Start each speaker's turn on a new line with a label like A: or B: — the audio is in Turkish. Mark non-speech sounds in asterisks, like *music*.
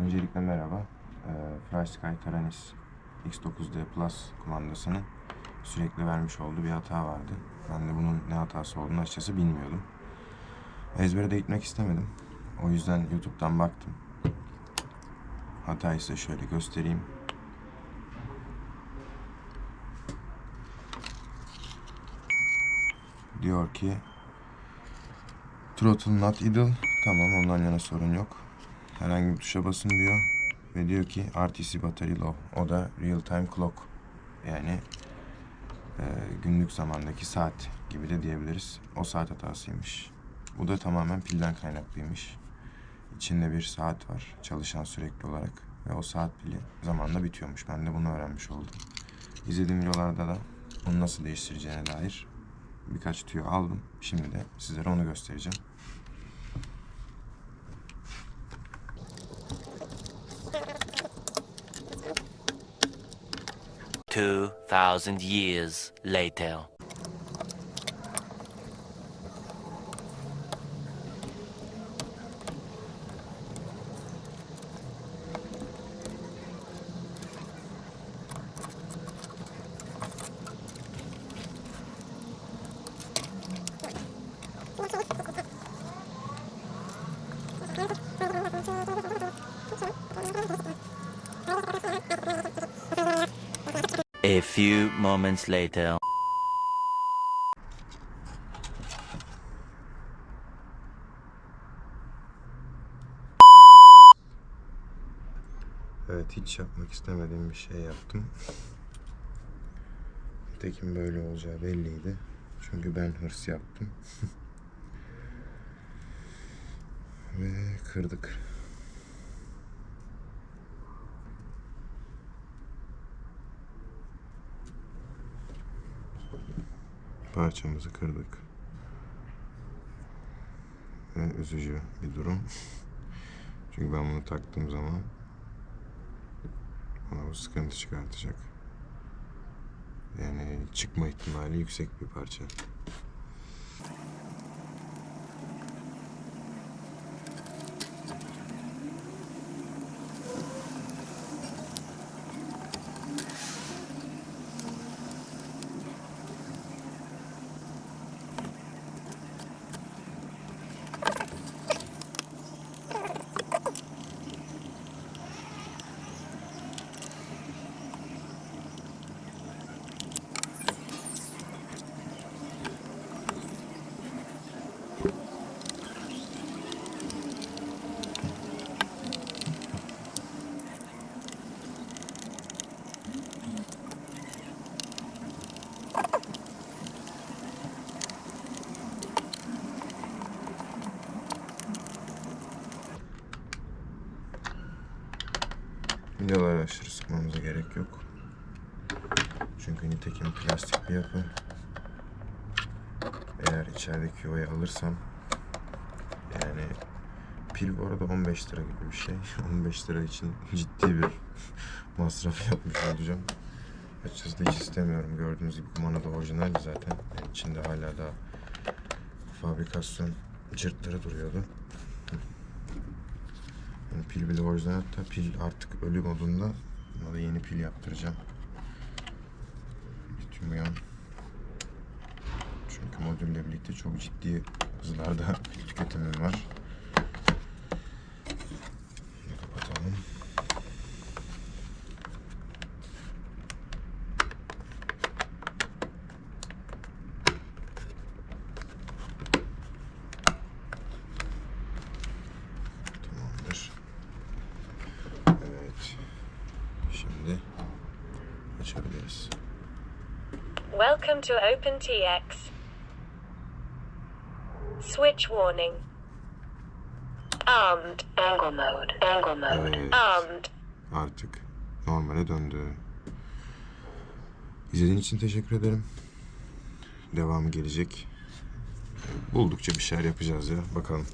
A: Öncelikle merhaba. Ee, FlySky Taranis X9D Plus kumandasının sürekli vermiş olduğu bir hata vardı. Ben de bunun ne hatası olduğunu açıkçası bilmiyordum. Ezbere de gitmek istemedim. O yüzden YouTube'dan baktım. Hatayı size şöyle göstereyim. Diyor ki Throttle not idle. Tamam ondan yana sorun yok. Herhangi bir tuşa basın diyor. Ve diyor ki RTC battery low. O da real time clock. Yani e, günlük zamandaki saat gibi de diyebiliriz. O saat hatasıymış. Bu da tamamen pilden kaynaklıymış. İçinde bir saat var çalışan sürekli olarak. Ve o saat pili zamanla bitiyormuş. Ben de bunu öğrenmiş oldum. İzlediğim videolarda da onu nasıl değiştireceğine dair birkaç tüyo aldım. Şimdi de sizlere onu göstereceğim.
B: 2,000 years later. Thank *laughs* you. Few moments later.
A: Evet hiç yapmak istemediğim bir şey yaptım. Tekin böyle olacağı belliydi. Çünkü ben hırs yaptım. *laughs* Ve kırdık. Parçamızı kırdık. Ve üzücü bir durum. *laughs* Çünkü ben bunu taktığım zaman bana bu sıkıntı çıkartacak. Yani çıkma ihtimali yüksek bir parça. Vidaları aşırı sıkmamıza gerek yok. Çünkü nitekim plastik bir yapı. Eğer içerideki yuvayı alırsam yani pil bu arada 15 lira gibi bir şey. *laughs* 15 lira için ciddi bir *laughs* masraf yapmış olacağım. Açıkçası da hiç istemiyorum. Gördüğünüz gibi kumanda da orijinal zaten. Yani içinde hala da fabrikasyon cırtları duruyordu. Yani pil bile orijinal hatta pil artık ölü modunda. Buna da yeni pil yaptıracağım. Lityum iyon. Çünkü modülle birlikte çok ciddi hızlarda pil tüketimim var. Bunu kapatalım. Tamamdır. Evet. Şimdi açabiliriz.
C: Welcome to OpenTX. Switch warning. Armed. Angle mode. Angle mode.
A: Evet.
C: Armed.
A: Artık normale döndü. İzlediğin için teşekkür ederim. Devamı gelecek. Buldukça bir şeyler yapacağız ya. Bakalım.